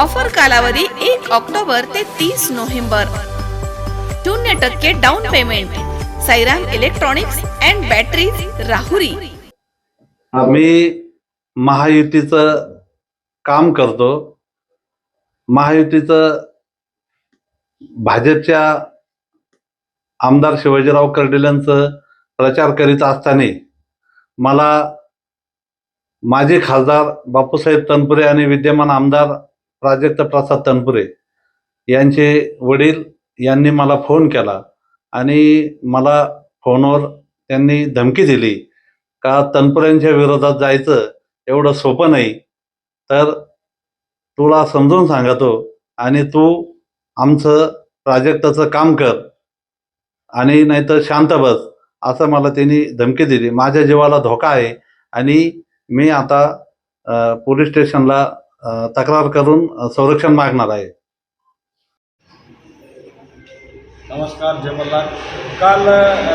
Offer कालावधी एक October ते तीस नोव्हेंबर. शून्य टक्के down payment. Sairam electronics and battery Rahuri. आम्ही महायुतीचं काम करतो. महायुतीचं भाजपच्या आमदार शिवाजीराव कर्डिलांचं प्रचार करीत असताना मला माजी खासदार बापूसाहेब तनपुरे आणि विद्यमान आमदार प्राजक्त प्रसाद तनपुरे यांचे वडील यांनी मला फोन केला आणि मला फोनवर त्यांनी धमकी दिली का तनपुऱ्यांच्या विरोधात जायचं एवढं सोपं नाही? तर तुला समजून सांगतो आणि तू आमचं प्राजक्ताचं काम कर आणि नाहीतर शांत बस असं मला त्यांनी धमकी दिली. माझ्या जीवाला धोका आहे आणि मी आता पोलीस स्टेशनला तक्रार करून संरक्षण मागणार आहे. नमस्कार जय काल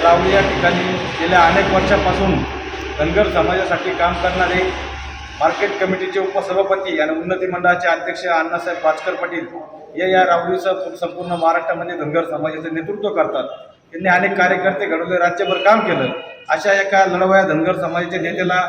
रावली या ठिकाणी गेल्या अनेक वर्षापासून धनगर समाजासाठी काम करणारे मार्केट कमिटीचे उपसभापती आणि उन्नती मंडळाचे अध्यक्ष अण्णासाहेब पाचकर पाटील हे या रावलीचं संपूर्ण महाराष्ट्रामध्ये धनगर समाजाचे नेतृत्व करतात. त्यांनी अनेक कार्यकर्ते घडवले राज्यभर काम केलं. अशा एका लढवया धनगर समाजाच्या नेत्याला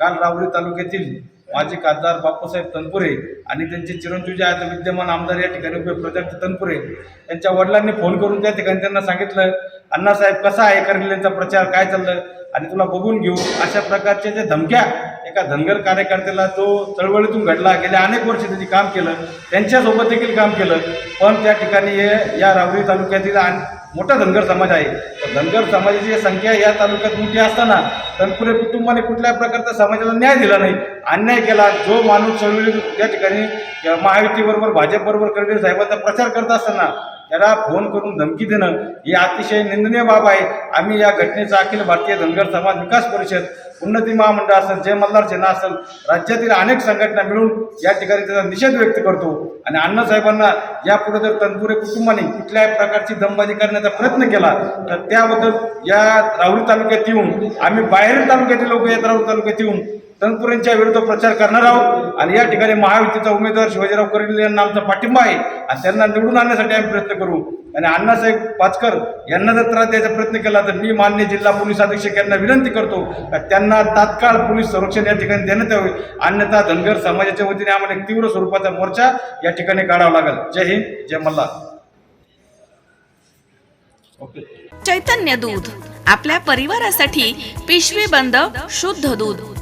काल रावली तालुक्यातील माजी खासदार बापूसाहेब तनपुरे आणि त्यांचे चिरंजीव जे आहेत विद्यमान आमदार या ठिकाणी उपयोग प्रदत्त तनपुरे. यांच्या वडिलांनी फोन करून त्या ठिकाणी त्यांना सांगितलं अण्णासाहेब कसा आहे कर्डिलेंचा प्रचार? काय चाललं आणि तुला बघून घेऊ. अशा प्रकारच्या ज्या धमक्या एका धनगर कार्यकर्त्याला तो चळवळीतून घडला गेल्या अनेक वर्ष त्यांनी काम केलं त्यांच्यासोबत देखील काम केलं पण त्या ठिकाणी हे या रावरी तालुक्यातील मोठा धनगर समाज आहे. तर धनगर समाजाची संख्या या तालुक्यात मोठी असताना तनपुरे कुटुंबाने कुठल्याही प्रकारचा समाजाला न्याय दिला नाही. अन्याय केला. जो माणूस चळवळी या ठिकाणी महायुतीबरोबर भाजपबरोबर कर्डिले साहेबांचा प्रचार करत असताना त्याला फोन करून धमकी देणं ही अतिशय निंदनीय बाब आहे. आम्ही या घटनेचा अखिल भारतीय धनगर समाज विकास परिषद उन्नती महामंडळ असेल जय मल्हार सेना असेल राज्यातील अनेक संघटना मिळून या ठिकाणी त्याचा निषेध व्यक्त करतो. आणि अण्णासाहेबांना यापुढे जर तनपुरे कुटुंबाने कुठल्याही प्रकारची दमबाजी करण्याचा प्रयत्न केला तर त्याबद्दल या राहुरी तालुक्यात येऊन आम्ही बाहेरील तालुक्यातील लोक येत राहुरी तालुक्यात येऊन तनपुरेंच्या विरुद्ध प्रचार करणार आहोत. आणि या ठिकाणी महायुतीचा उमेदवार शिवाजीराव कर्डिले यांना आमचा पाठिंबा आहे. आणि त्यांना निवडून आणण्यासाठी आम्ही प्रयत्न करू. आणि अण्णासाहेब पाचकर यांना जर त्रास द्यायचा प्रयत्न केला तर मी मान्य जिल्हा पोलीस अधीक्षक यांना विनंती करतो का त्यांना तात्काळ पोलीस संरक्षण या ठिकाणी देण्यात यावे. अन्यथा धनगर समाजाच्या वतीने आम्हाला एक तीव्र स्वरूपाचा मोर्चा या ठिकाणी काढावा लागेल. जय हिंद जय ओके. चैतन्य दूध आपल्या परिवारासाठी पिशवी बंद शुद्ध दूध.